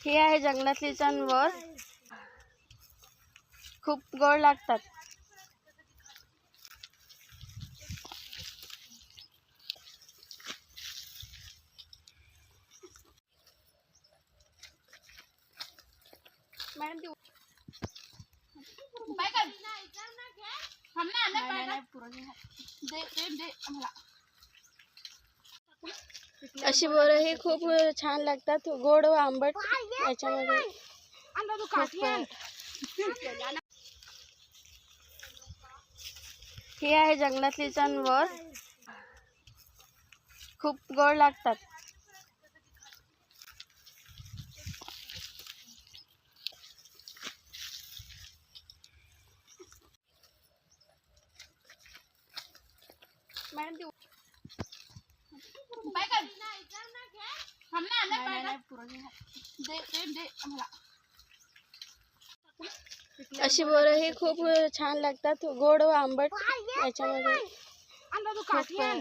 हे आहे जंगलातली चणवर खूप गोड लागतात. मॅडम अशी बोरं ही खूप छान लागतात, गोड व आंबट याच्यामध्ये. हे आहे जंगलातली चणवर खूप गोड लागतात मॅडम ती अशी बोरं ही खूप छान लागतात गोड व आंबट याच्यामध्ये तू आण.